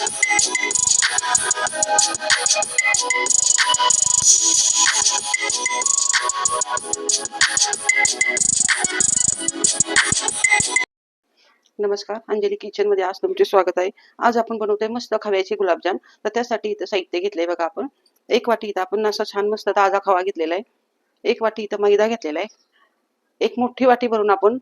नमस्कार अंजली किचनमध्ये आज तुमचे स्वागत आहे. आज आपण बनवतोय मस्त खव्याचे गुलाबजाम. तर त्यासाठी इथं साहित्य घेतलंय बघा आपण. एक वाटी इथं आपण असा छान मस्त ताजा खवा घेतलेला आहे. एक वाटी इथं मैदा घेतलेला आहे. एक मोठी वाटी भरून आपण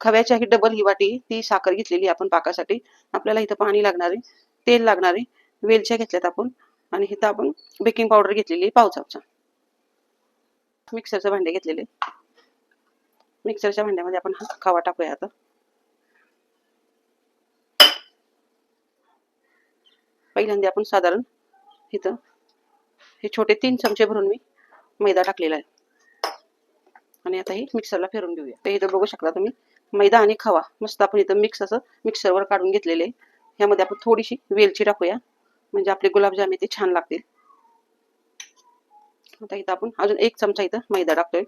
खव्याच्या ही डबल ही वाटी ती साखर घेतलेली आहे आपण पाकासाठी. आपल्याला इथं पाणी लागणार आहे. तेल लागणार आहे. वेलच्या घेतल्यात आपण. आणि इथं आपण बेकिंग पावडर घेतलेली आहे पाव चमचा. मिक्सरचं भांडे घेतलेले मिक्सरच्या भांड्यामध्ये आपण हा खवा टाकूया आता. पहिल्यांदा आपण साधारण इथं हे छोटे तीन चमचे भरून मी मैदा टाकलेला आहे. आणि आता हे मिक्सरला फिरून घेऊया. तर इथं बघू शकता तुम्ही मैदा आणि खवा. मस्त आपण इथं मिक्स असं मिक्सरवर काढून घेतलेले आहे. ह्यामध्ये आपण थोडीशी वेलची टाकूया. म्हणजे आपले गुलाबजाम ते छान लागतील. आता इथं आपण अजून एक चमचा इथं मैदा टाकतोय.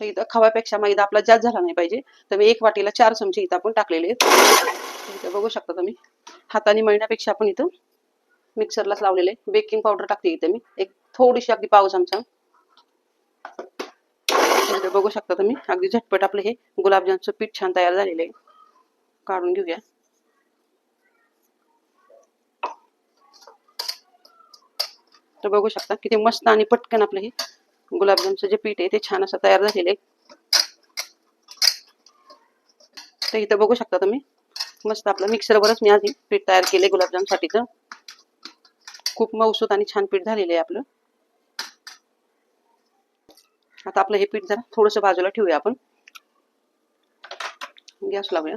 तर इथं खवापेक्षा मैदा आपला जास्त झाला नाही पाहिजे. तर मी एक वाटीला चार चमचे इथं आपण टाकलेले आहेत. इथं बघू शकता तुम्ही. हाताने मळण्यापेक्षा आपण इथं मिक्सरलाच लावलेले बेकिंग पावडर टाकते इथं मी. एक थोडीशी अगदी पाव चमचा. बघू शकता तुम्ही. अगदी झटपट आपलं हे गुलाबजामचं पीठ छान तयार झालेलं आहे. काढून घेऊया. तर बघू शकता किती मस्त आणि पटकन आपलं हे गुलाबजामचं जे पीठ आहे ते छान असं तयार झालेलं आहे. तर इथं बघू शकता तुम्ही मस्त आपलं मिक्सरवरच मी आधी पीठ तयार केले गुलाबजामसाठीचं खूप मऊसूत आणि छान पीठ झालेलं आहे आपलं. आता आपलं हे पीठ जरा थोडस बाजूला ठेवूया आपण. गॅस लावूया.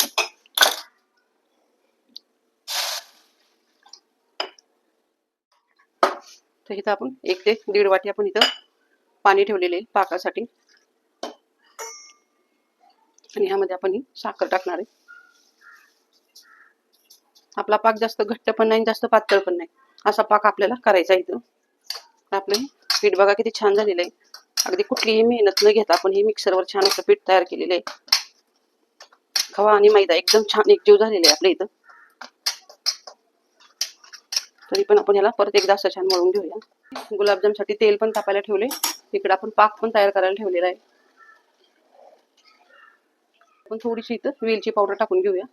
तर इथं आपण एक ते दीड वाटी आपण इथं पाणी ठेवलेले आहे पाकासाठी. आणि ह्यामध्ये आपण ही साखर टाकणार आहे. आपला पाक जास्त घट्ट पण नाही जास्त पातळ पण नाही. असा पाक आपल्याला करायचा इथं. आपलं पीठ बघा किती छान झालेलं आहे. अगदी कुठलीही मेहनत न घेता आपण हे मिक्सरवर छान असं पीठ तयार केलेलं आहे. खवा आणि मैदा एकदम छान एकजीव झालेला आहे आपल्या इथं. तरी पण आपण याला परत एकदा असं छान मळून घेऊया. गुलाबजामसाठी तेल पण तापायला ठेवले. इकडे आपण पाक पण तयार करायला ठेवलेला आहे. आपण थोडीशी इथं वेलची पावडर टाकून घेऊया.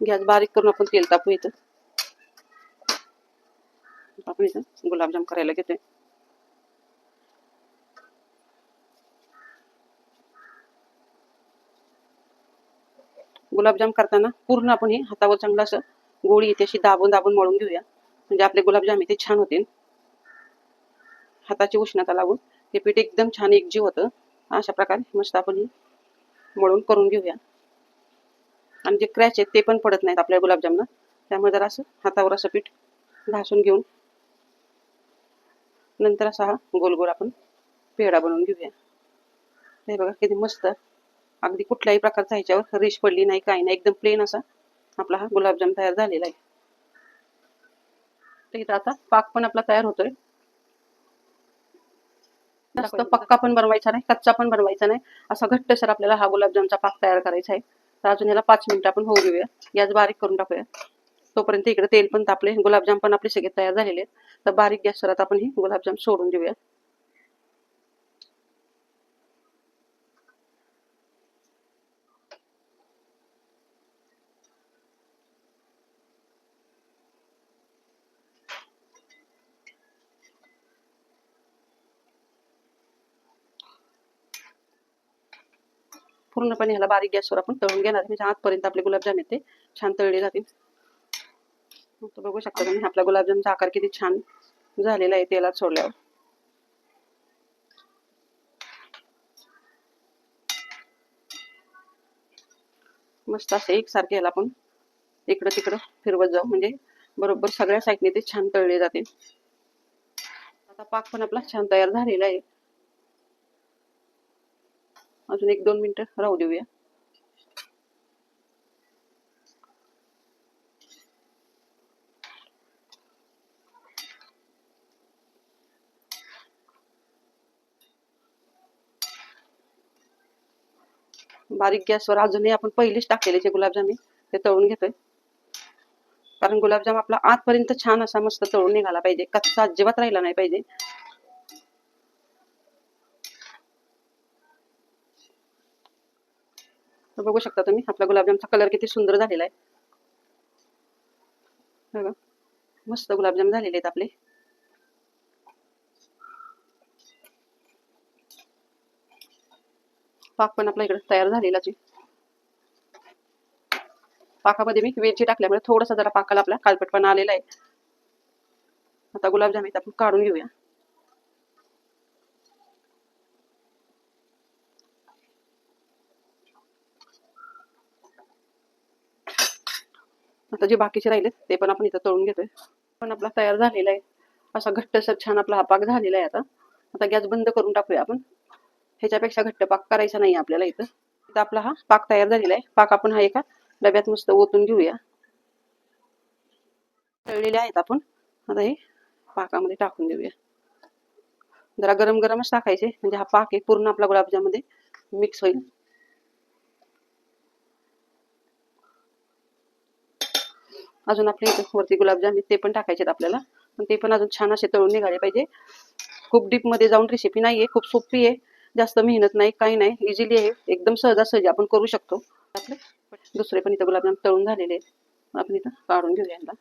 गॅस बारीक करून आपण तेल तापू इथं. आपण इथं गुलाबजाम करायला घेते गुलाबजाम करताना पूर्ण आपण हे हातावर चांगलं असं गोळी इथे अशी दाबून दाबून मळून घेऊया. म्हणजे आपले गुलाबजाम इथे छान होतील. हाताची उष्णता लागून हे पीठ एकदम छान एकजीव होतं. अशा प्रकारे मस्त आपण मळून करून घेऊया. आणि जे क्रॅच आहेत ते पण पडत नाहीत आपल्या गुलाबजामला त्यामुळे जरा असं हातावर असं पीठ घासून घेऊन नंतर असा हा गोल गोल आपण पेढा बनवून घेऊया. हे बघा किती मस्त. अगदी कुठल्याही प्रकारचा ह्याच्यावर रेश पडली नाही काही नाही एकदम प्लेन असा आपला हा गुलाबजाम तयार झालेला आहे. तर इथं आता पाक पण आपला तयार होतोय. जास्त पक्का पण बनवायचा नाही कच्चा पण बनवायचा नाही. असा घट्टसर आपल्याला हा गुलाबजामचा पाक तयार करायचा आहे. तर अजून याला पाच मिनिटं आपण होऊ देऊया. गॅस बारीक करून टाकूया. तोपर्यंत इकडे तेल पण तापले गुलाबजाम पण आपले सगळे तयार झालेले आहेत. तर बारीक गॅस सरात आपण हे गुलाबजाम सोडून देऊया. पूर्णपणे ह्याला बारीक गॅसवर आपण तळून घेणार म्हणजे आजपर्यंत आपले गुलाबजाम येते. छान तळले जातील. बघू शकता तुम्ही आपला गुलाबजामचा आकार किती छान झालेला आहे तेलात सोडल्यावर. मस्त असं एकसारखे ह्याला आपण इकडं तिकडं फिरवत जाऊ. म्हणजे बरोबर सगळ्या साईडने ते छान तळले जाते आता पाक पण आपला छान तयार झालेला आहे. अजून एक दोन मिनिटं राहू देऊया. बारीक गॅसवर अजूनही आपण पहिलेच टाकलेले जे गुलाबजाम ते तळून घेतोय. कारण गुलाबजाम आपला आतपर्यंत छान असा मस्त तळून निघाला पाहिजे. कच्चा अजिबात राहिला नाही पाहिजे. तर बघू शकता तुम्ही आपला गुलाबजामचा कलर किती सुंदर झालेला आहे. बघा मस्त गुलाबजाम झालेले आहेत आपले. पाक पण आपला इकडे तयार झालेला पाकामध्ये मी वेलची टाकल्यामुळे थोडासा जरा पाकाला आपला कालपटपणा आलेला आहे. आता गुलाबजाम आहेत आपण काढून घेऊया. आता जे बाकीचे राहिलेत ते पण आपण इथं तळून घेतोय. पण आपला तयार झालेला आहे. असा घट्टसर छान आपला हा पाक झालेला आहे आता. आता गॅस बंद करून टाकूया आपण. ह्याच्यापेक्षा घट्ट पाक करायचा नाही आपल्याला इथं. इथं आपला हा पाक तयार झालेला आहे. पाक आपण हा एका डब्यात मस्त ओतून घेऊया. तळलेले आहेत आपण. आता हे पाकामध्ये टाकून देऊया. जरा गरम गरमच टाकायचे. म्हणजे हा पाक आहे पूर्ण आपला गुलाबजामध्ये मिक्स होईल. अजून आपले इथं वरती गुलाबजाम ते पण टाकायचे आहेत आपल्याला. पण ते पण अजून छान असे तळून निघाले पाहिजे. खूप डीपमध्ये जाऊन रेसिपी नाहीये खूप सोपी आहे. जास्त मेहनत नाही काही नाही. इझिली आहे. एकदम सहजासहजी आपण करू शकतो. आपले. दुसरे पण इथं गुलाबजाम तळून झालेले आहेत. आपण इथं काढून घेऊया यांना.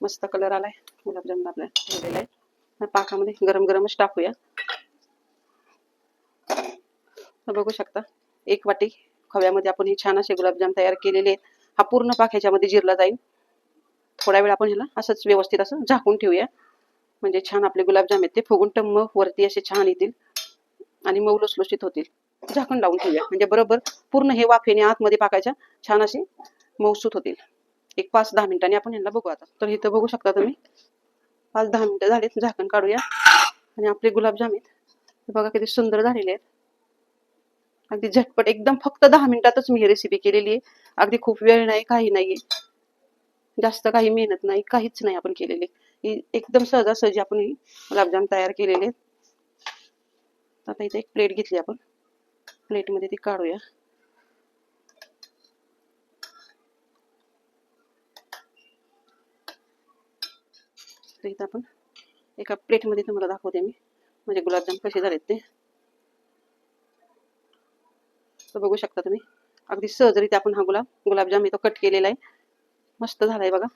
मस्त कलर आलाय. गुलाबजाम आपल्या ठेवलेला आहे. पाकामध्ये गरम गरमच टाकूया. बघू शकता. एक वाटी खव्यामध्ये आपण हे छान असे गुलाबजाम तयार केलेले आहेत. हा पूर्ण पाक ह्याच्यामध्ये जिरला जाईल. थोडा वेळ आपण ह्याला असंच व्यवस्थित असं झाकून ठेवूया. म्हणजे छान आपले गुलाबजाम आहेत ते फुगून टम्म वरती असे छान येतील. आणि मऊ लुसलुशीत होतील. झाकण लावून ठेवूया. म्हणजे बरोबर पूर्ण हे वाफेने आतमध्ये पाकायच्या छान असे मऊसूत होतील. एक पाच दहा मिनिटांनी आपण यांना बघू आता. तर इथं बघू शकता तुम्ही. पाच दहा मिनिटं झालेत. झाकण काढूया. आणि आपले गुलाबजाम आहेत. बघा किती सुंदर झालेले आहेत. अगदी झटपट एकदम फक्त दहा मिनिटातच मी ही रेसिपी केलेली आहे. अगदी खूप वेळ नाही काही नाहीये. जास्त काही मेहनत नाही काहीच नाही आपण केलेले. ही एकदम सहजासहजी आपण ही गुलाबजाम तयार केलेले आता इथे एक प्लेट घेतली आपण. प्लेटमध्ये ती काढूया. इथं आपण एका प्लेटमध्ये तुम्हाला दाखवते मी. म्हणजे गुलाबजाम कसे झालेत ते तर बघू शकता तुम्ही. अगदी सहजरित्या आपण हा गुलाब गुलाबजाम इथं कट केलेला आहे. मस्त झालाय बघा.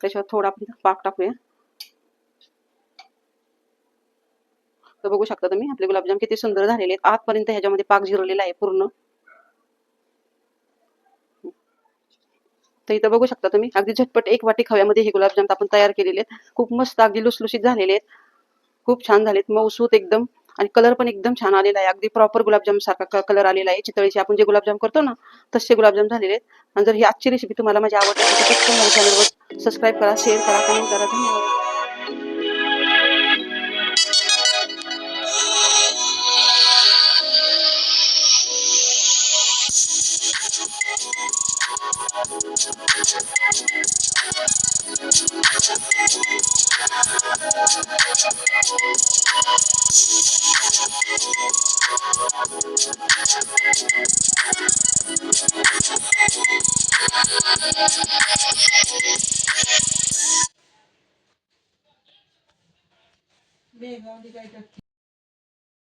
त्याच्यावर थोडा आपण पाक टाकूया. तर बघू शकता तुम्ही आपले गुलाबजाम किती सुंदर झालेले आहेत. आतपर्यंत ह्याच्यामध्ये पाक जिरलेला आहे पूर्ण. तर इथं बघू शकता तुम्ही अगदी झटपट एक वाटी खव्यामध्ये हे गुलाबजाम आपण तयार केलेले आहेत. खूप मस्त अगदी लुसलुशीत झालेले आहेत. खूप छान झालेत. मऊसूत एकदम. आणि कलर पण एकदम छान आलेला आहे. अगदी प्रॉपर गुलाबजाम सारखा कलर आलेला आहे. चितळीचे आपण जे गुलाबजाम करतो ना तसे गुलाबजाम झालेले आहेत. आणि जर ही आजची रेसिपी तुम्हाला माझी आवडली तर सबस्क्राईब करा शेअर करा कमेंट करा. धन्यवाद. Bem, vamos ligar aqui.